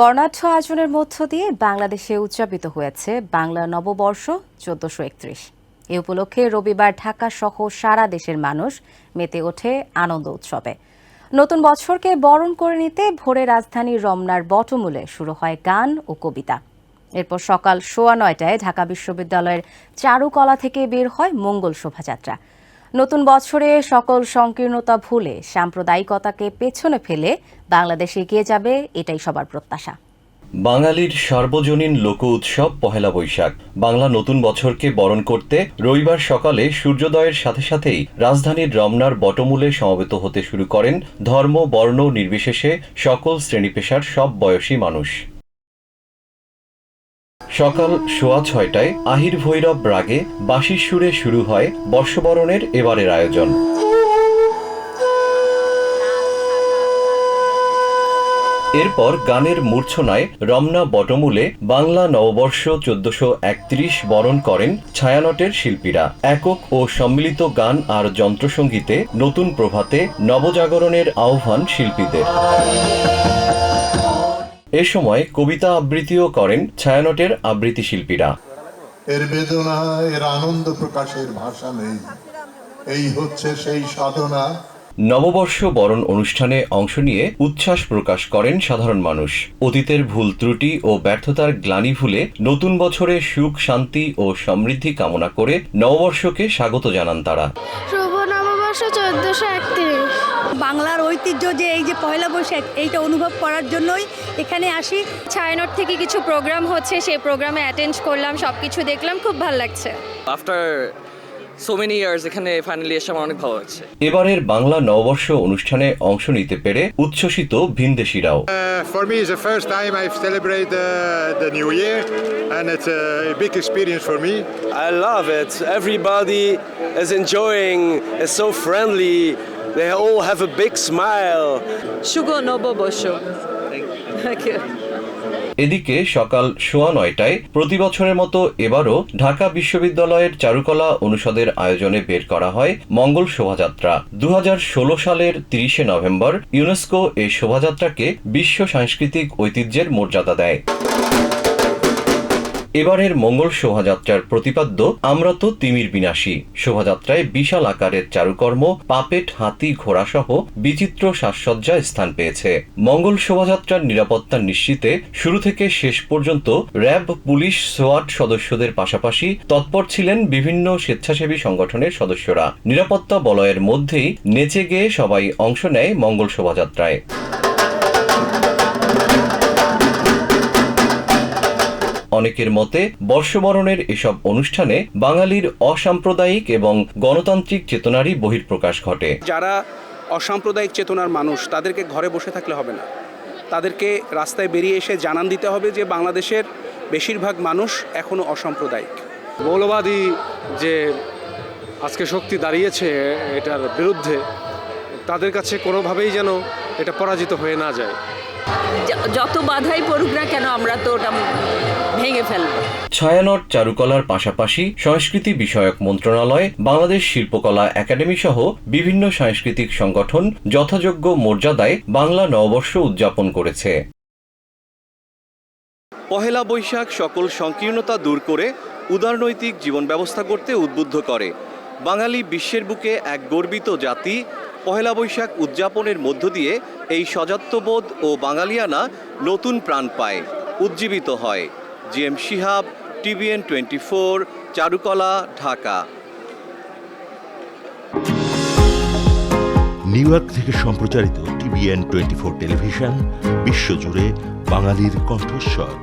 বর্ণাঢ্য আয়োজনের মধ্য দিয়ে বাংলাদেশে উদযাপিত হয়েছে বাংলা নববর্ষ চোদ্দশো একত্রিশ। এ উপলক্ষে রবিবার ঢাকা সহ সারা দেশের মানুষ মেতে ওঠে আনন্দ উৎসবে। নতুন বছরকে বরণ করে নিতে ভোরে রাজধানী রমনার বটমূলে শুরু হয় গান ও কবিতা। এরপর সকাল সোয়া নয়টায় ঢাকা বিশ্ববিদ্যালয়ের চারুকলা থেকে বের হয় মঙ্গল শোভাযাত্রা। নতুন বছরে সকল সংকীর্ণতা ভুলে সাম্প্রদায়িকতাকে পেছনে ফেলে বাংলাদেশ এগিয়ে যাবে, এটাই সবার প্রত্যাশা। বাঙালির সার্বজনীন লোক উৎসব পহেলা বৈশাখ। বাংলা নতুন বছরকে বরণ করতে রবিবার সকালে সূর্যোদয়ের সাথে সাথেই রাজধানীর রমনার বটমূলে সমবেত হতে শুরু করেন ধর্ম, বর্ণ নির্বিশেষে সকল শ্রেণি পেশার সব বয়সী মানুষ। সকাল সোয়া ছয়টায় আহির ভৈরব রাগে বাঁশির সুরে শুরু হয় বর্ষবরণের এবারের আয়োজন। এরপর গানের মূর্ছনায় রমনা বটমূলে বাংলা নববর্ষ চোদ্দশো একত্রিশ বরণ করেন ছায়ানটের শিল্পীরা। একক ও সম্মিলিত গান আর যন্ত্রসঙ্গীতে নতুন প্রভাতে নবজাগরণের আহ্বান শিল্পীদের। এ সময় কবিতা আবৃত্তিও করেন ছায়ানটের আবৃত্তি শিল্পীরা। এর বেদনা এর আনন্দ প্রকাশের ভাষা নেই। এই হচ্ছে সেই সাধনা। নববর্ষ বরণ অনুষ্ঠানে অংশ নিয়ে উচ্ছ্বাস প্রকাশ করেন সাধারণ মানুষ। অতীতের ভুল ত্রুটি ও ব্যর্থতার গ্লানি ভুলে নতুন বছরে সুখ শান্তি ও সমৃদ্ধি কামনা করে নববর্ষকে স্বাগত জানান তারা। শুভ চোদ্দোশো একত্রিশ। বাংলার ঐতিহ্য যে এই যে পয়লা বৈশাখ এইটা অনুভব করার জন্যই এখানে আসি। ছায়ানট থেকে কিছু প্রোগ্রাম হচ্ছে সেই প্রোগ্রামে অ্যাটেন্ড করলাম সব কিছু দেখলাম খুব ভালো লাগছে। আফটার সো মেনি ইয়ার্স এখানে ফাইনালি এসে আমার অনেক ভালো লাগছে এবারের বাংলা নববর্ষ অনুষ্ঠানে অংশ নিতে পেরে উচ্ছ্বসিত ভিনদেশিরাও Uh, for me, it's the first time I've celebrated uh, the new year, and it's a big experience for me. I love it. Everybody is enjoying, is so friendly. They all have a big smile. শুভ নববর্ষ Thank you. এদিকে সকাল সোয়া নয়টায় প্রতি বছরের মতো এবারও ঢাকা বিশ্ববিদ্যালয়ের চারুকলা অনুষদের আয়োজনে বের করা হয় মঙ্গল শোভাযাত্রা। দু হাজার ষোলো সালের তিরিশে নভেম্বর ইউনেস্কো এই শোভাযাত্রাকে বিশ্ব সাংস্কৃতিক ঐতিহ্যের মর্যাদা দেয়। এবারের মঙ্গল শোভাযাত্রার প্রতিপাদ্য, আমরা তো তিমির বিনাশী। শোভাযাত্রায় বিশাল আকারের চারুকর্ম, পাপেট, হাতি ঘোড়া সহ বিচিত্র সাজসজ্জা স্থান পেয়েছে। মঙ্গল শোভাযাত্রার নিরাপত্তা নিশ্চিতে শুরু থেকে শেষ পর্যন্ত র্যাব, পুলিশ সোয়াট সদস্যদের পাশাপাশি তৎপর ছিলেন বিভিন্ন স্বেচ্ছাসেবী সংগঠনের সদস্যরা। নিরাপত্তা বলয়ের মধ্যেই নেচে গেয়ে সবাই অংশ নেয় মঙ্গল শোভাযাত্রায়। অনেকের মতে বর্ষবরণের এসব অনুষ্ঠানে বাঙালির অসাম্প্রদায়িক এবং গণতান্ত্রিক চেতনারই বহিঃপ্রকাশ ঘটে। যারা অসাম্প্রদায়িক চেতনার মানুষ তাদেরকে ঘরে বসে থাকলে হবে না। তাদেরকে রাস্তায় বেরিয়ে এসে জানান দিতে হবে যে বাংলাদেশের বেশিরভাগ মানুষ এখনও অসাম্প্রদায়িক। মৌলবাদী যে আজকে শক্তি দাঁড়িয়েছে এটার বিরুদ্ধে তাদের কাছে কোনোভাবেই যেন এটা পরাজিত হয়ে না যায়। যত বাধাই পড়ুক না কেন আমরা তো ওটা ভেঙে ফেলব। ছায়ানট চারুকলার পাশাপাশি সংস্কৃতি বিষয়ক মন্ত্রণালয় বাংলাদেশ শিল্পকলা একাডেমি সহ বিভিন্ন সাংস্কৃতিক সংগঠন যথাযোগ্য মর্যাদায় বাংলা নববর্ষ উদযাপন করেছে। পহেলা বৈশাখ সকল সংকীর্ণতা দূর করে উদারনৈতিক জীবন ব্যবস্থা করতে উদ্বুদ্ধ করে। বাঙালি বিশ্বের বুকে এক গর্বিত জাতি পহেলা বৈশাখ উদযাপনের মধ্য দিয়ে এই সজাত্যবোধ ও বাঙালিয়ানা নতুন প্রাণ পায় উজ্জীবিত হয়। G M Shihab, TVN twenty four Charukola, Dhaka. New York থেকে সম্প্রচারিত টিভিএন টোয়েন্টি ফোর টেলিভিশন, বিশ্বজুড়ে বাঙালির কণ্ঠস্বর।